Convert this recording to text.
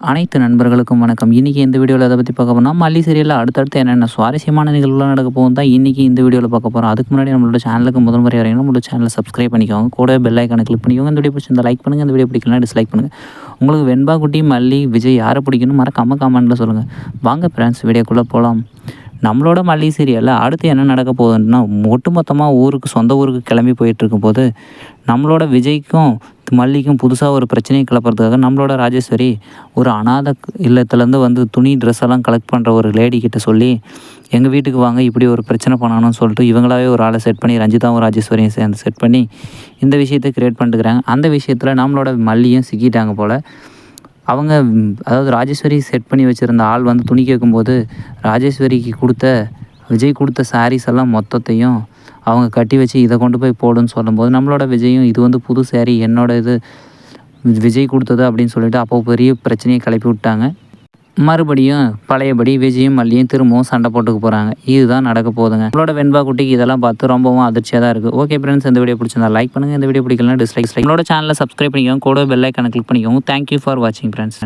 அனைத்து நண்பர்களுக்கும் வணக்கம். இன்றைக்கி இந்த வீடியோவில் எதை பற்றி பார்க்க போனால் மல்லி சீரியலில் அடுத்தடுத்து என்னென்ன சுவாரஸ்யமான நிகழ்வுலாம் நடக்க போகும் தான் இன்றைக்கி இந்த வீடியோவில் பார்க்க போகிறோம் அதுக்கு முன்னாடி நம்மளோட சேனலுக்கு முதல் முறை வரையும் நம்மளோட சேனலை சப்ஸ்கிரைப் பண்ணிக்கோங்க. கூட பெல் ஐக்கானை கிளிக் பண்ணிக்கோங்க இந்த வீடியோ பிடிச்சிருந்தா லைக் பண்ணுங்கள் இந்த வீடியோ பிடிக்கலாம் டிஸ்லைக் பண்ணுங்கள் உங்களுக்கு வெண்பா குட்டி மல்லி விஜய் யாரை பிடிக்கணும் மறக்காமல் கமெண்ட்டில் சொல்லுங்கள் வாங்க ஃப்ரெண்ட்ஸ் வீடியோக்குள்ளே போகலாம் நம்மளோட மல்லி சீரியலில் அடுத்து என்ன நடக்க போகுதுன்னா ஒட்டுமொத்தமாக ஊருக்கு சொந்த ஊருக்கு கிளம்பி போயிட்டுருக்கும் போது நம்மளோட விஜய்க்கும் மல்லிக்கும் புதுசாக ஒரு பிரச்சனையை கிளப்புறதுக்காக நம்மளோட ராஜேஸ்வரி ஒரு அனாதை இல்லத்துலேருந்து வந்து துணி ட்ரெஸ் எல்லாம் கலெக்ட் பண்ணுற ஒரு லேடி கிட்ட சொல்லி எங்கள் வீட்டுக்கு வாங்க இப்படி ஒரு பிரச்சனை பண்ணணும்னு சொல்லிட்டு இவங்களாவே ஒரு ஆளை செட் பண்ணி ரஞ்சிதாவும் ராஜேஸ்வரியும் சேர்ந்து செட் பண்ணி இந்த விஷயத்தை க்ரியேட் பண்ணிட்டுக்கிறாங்க அந்த விஷயத்தில் நம்மளோட மல்லியும் சிக்கிட்டாங்க போல். அவங்க அதாவது ராஜேஸ்வரி செட் பண்ணி வச்சுருந்த ஆள் வந்து துணி கேட்கும்போது ராஜேஸ்வரிக்கு கொடுத்த விஜய் கொடுத்த சாரீஸ் எல்லாம் மொத்தத்தையும் அவங்க கட்டி வச்சு இதை கொண்டு போய் போடுன்னு சொல்லும்போது நம்மளோட விஜயும் இது வந்து புது சேரீ என்னோட இது விஜய் கொடுத்தது அப்படின்னு சொல்லிட்டு அப்போ பெரிய பிரச்சனையை கிளப்பி விட்டாங்க. மறுபடியும் பழையபடி விஜயும் மல்லியும் திரும்பவும் சண்டை போட்டுக்க போகிறாங்க இதுதான் நடக்க போகுதுங்க. நம்மளோட வெண்பா குட்டிக்கு இதெல்லாம் பார்த்து ரொம்பவும் அதிர்ச்சியாக தான் இருக்குது ஓகே ஃப்ரெண்ட்ஸ் இந்த வீடியோ பிடிச்சிருந்தா லைக் பண்ணுங்கள் இந்த வீடியோ பிடிக்கலனா டிஸ்லைக் நம்மளோட சேனலை சப்ஸ்கிரைப் பண்ணிக்கோங்க. கூட பெல் ஐக்கான கிளிக் பண்ணிக்கோங்க. தேங்க்யூ ஃபார் வாட்சிங் ஃப்ரெண்ட்ஸ்